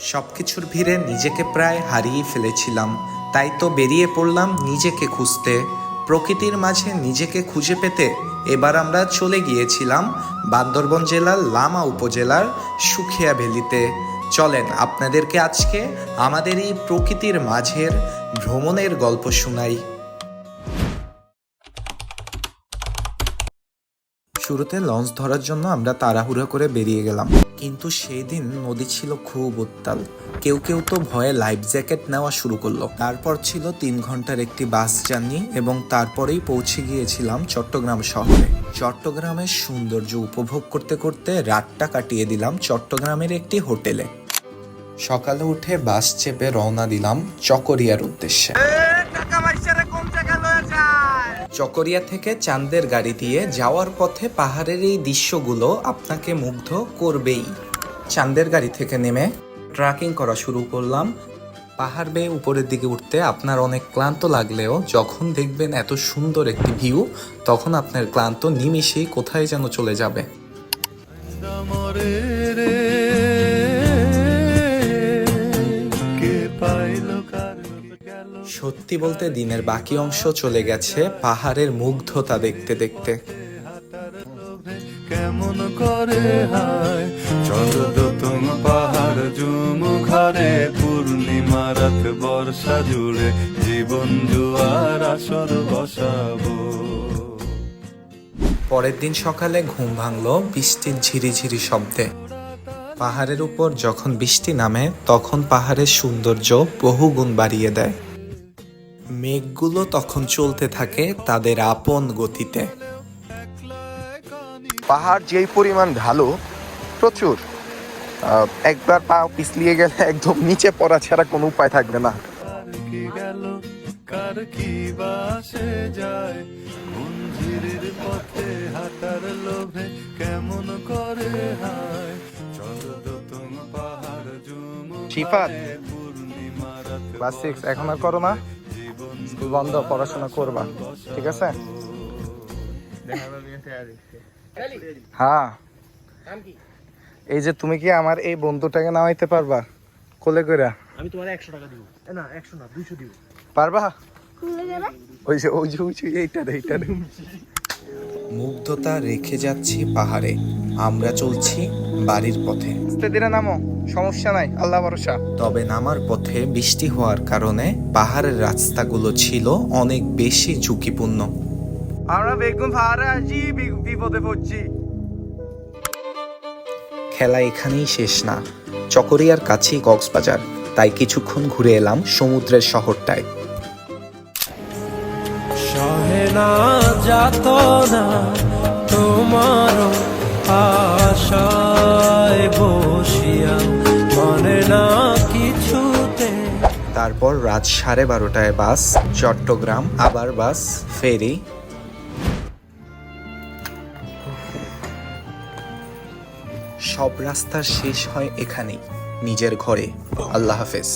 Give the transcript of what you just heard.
সবকিছুর ভিড়ে নিজেকে প্রায় হারিয়ে ফেলেছিলাম। তাই তো বেরিয়ে পড়লাম নিজেকে খুঁজতে। প্রকৃতির মাঝে নিজেকে খুঁজে পেতে এবার আমরা চলে গিয়েছিলাম বান্দরবন জেলার লামা উপজেলার সুখিয়া ভ্যালিতে। চলেন আপনাদেরকে আজকে আমাদের এই প্রকৃতির মাঝের ভ্রমণের গল্প শোনাই। শুরুতে লঞ্চ ধরার জন্য আমরা তাড়াহুড়ো করে বেরিয়ে গেলাম। কিন্তু সেই দিন নদী ছিল খুব উত্তাল। কেউ কেউ তো ভয়ে লাইফ জ্যাকেট নেওয়া শুরু করল। তারপর ছিল তিন ঘণ্টার একটি বাস জার্নি এবং তারপরেই পৌঁছে গিয়েছিলাম চট্টগ্রাম শহরে। চট্টগ্রামের সৌন্দর্য উপভোগ করতে করতে রাতটা কাটিয়ে দিলাম চট্টগ্রামের একটি হোটেলে। সকালে উঠে বাস চেপে রওনা দিলাম চকরিয়ার উদ্দেশ্যে। চকরিয়া থেকে চাঁদের গাড়ি দিয়ে যাওয়ার পথে পাহাড়ের এই দৃশ্যগুলো আপনাকে মুগ্ধ করবেই। চাঁদের গাড়ি থেকে নেমে ট্রাকিং করা শুরু করলাম। পাহাড় বেয়ে উপরের দিকে উঠতে আপনার অনেক ক্লান্ত লাগলেও যখন দেখবেন এত সুন্দর একটি ভিউ, তখন আপনার ক্লান্ত নিমিশেই কোথায় যেন চলে যাবে। সত্যি বলতে দিনের বাকি অংশ চলে গেছে পাহাড়ের মুগ্ধতা দেখতে দেখতে। কেমন করে হায়? চন্দ্র পাহাড় জুমু ঘরে পূর্ণিমা রাত বর্ষা জুড়ে জীবন জুয়ার আসর বসাবো। পরের দিন সকালে ঘুম ভাঙলো বৃষ্টির ঝিরিঝিরি শব্দে। পাহাড়ের উপর যখন বৃষ্টি নামে তখন পাহাড়ের সৌন্দর্য বহুগুণ বাড়িয়ে দেয়। মেঘগুলো তখন চলতে থাকে তাদের আপন গতিতে। পাহাড় যেই পরিমাণ ঢালু প্রচুর। একবার পা পিছলিয়ে গেলে একদম নিচে পড়া ছাড়া কোনো উপায় থাকবে না। এখন আর করো না। বন্ধ পড়াশোনা করবা ঠিক আছে? হ্যাঁ। এই যে তুমি কি আমার এই বন্ধুটাকে নামাইতে পারবা? কোলে কইরা? আমি তোমার একশো টাকা দিব। না একশো না দুইশো দিব। পারবা? ওই যে ওই যে ওই যে এইটা দে, এইটা দে। মুগ্ধতা রেখে যাচ্ছি পাহাড়ে। আমরা চলছি বাড়ির পথে। ধীরে নামো সমস্যা নাই আল্লাহ ভরসা। তবে নামার পথে বৃষ্টি হওয়ার কারণে পাহাড়ের রাস্তাগুলো ছিল অনেক বেশি ঝুঁকিপূর্ণ। আমরা বেগুন পাহাড়ে আসি বিপদে পড়ছি। খেলা এখানেই শেষ না। চকরিয়ার কাছেই কক্সবাজার। তাই কিছুক্ষণ ঘুরে এলাম সমুদ্রের শহরটায়। যাত না তোমার আশায় বসিয়া, মনে না কিছুতে। তারপর রাত সাড়ে বারোটায় বাস, চট্টগ্রাম, আবার বাস, ফেরি। সব রাস্তা শেষ হয় এখানেই, নিজের ঘরে। আল্লাহ হাফেজ।